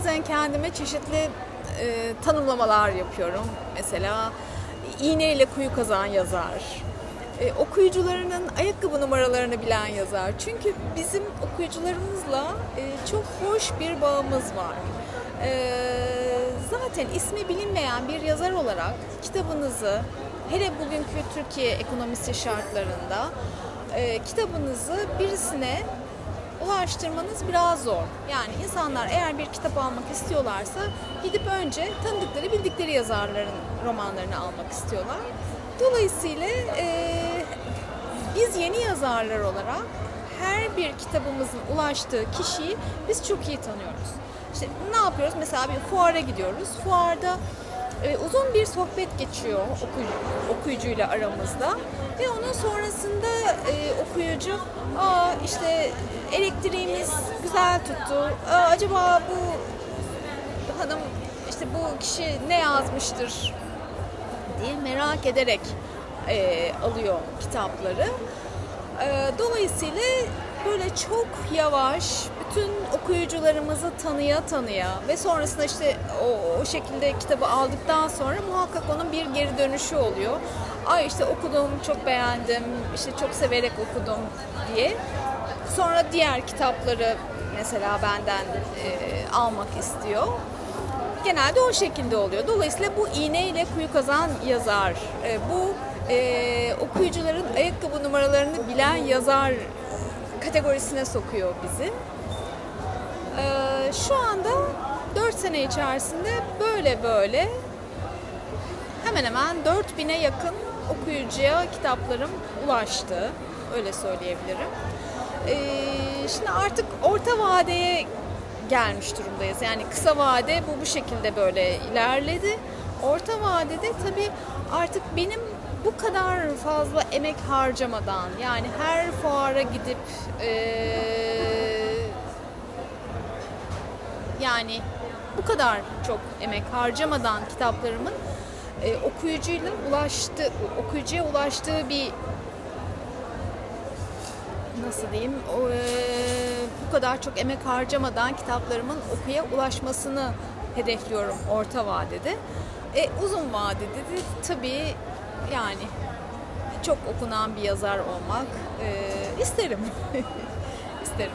bazen kendime çeşitli e, tanımlamalar yapıyorum. Mesela iğneyle kuyu kazan yazar. E, okuyucularının ayakkabı numaralarını bilen yazar. Çünkü bizim okuyucularımızla e, çok hoş bir bağımız var. E, zaten ismi bilinmeyen bir yazar olarak kitabınızı hele bugünkü Türkiye ekonomisi şartlarında e, kitabınızı birisine ulaştırmanız biraz zor. Yani insanlar eğer bir kitap almak istiyorlarsa gidip önce tanıdıkları, bildikleri yazarların romanlarını almak istiyorlar. Dolayısıyla e, biz yeni yazarlar olarak her bir kitabımızın ulaştığı kişiyi biz çok iyi tanıyoruz. İşte ne yapıyoruz? Mesela bir fuara gidiyoruz. Fuarda e, uzun bir sohbet geçiyor oku- okuyucuyla aramızda ve onun sonrasında e, okuyucu aa işte elektriğimiz güzel tuttu. Aa, acaba bu hanım işte bu kişi ne yazmıştır diye merak ederek e, alıyor kitapları. E, dolayısıyla böyle çok yavaş bütün okuyucularımızı tanıya tanıya ve sonrasında işte o, o şekilde kitabı aldıktan sonra muhakkak onun bir geri dönüşü oluyor. Ay işte okudum, çok beğendim, işte çok severek okudum diye. Sonra diğer kitapları mesela benden e, almak istiyor. Genelde o şekilde oluyor. Dolayısıyla bu iğne ile kuyu kazan yazar. E, bu e, okuyucuların ayakkabı numaralarını bilen yazar kategorisine sokuyor bizi. E, şu anda 4 sene içerisinde böyle böyle hemen hemen 4000'e yakın okuyucuya kitaplarım ulaştı. Öyle söyleyebilirim. E, şimdi artık orta vadeye gelmiş durumdayız. Yani kısa vade bu bu şekilde böyle ilerledi. Orta vadede tabii artık benim bu kadar fazla emek harcamadan yani her fuara gidip eee, yani bu kadar çok emek harcamadan kitaplarımın e, okuyucuyla ulaştı okuyucuya ulaştığı bir nasıl diyeyim o, e, bu kadar çok emek harcamadan kitaplarımın okuya ulaşmasını hedefliyorum orta vadede. E, uzun vadede de tabii yani çok okunan bir yazar olmak e, isterim. isterim.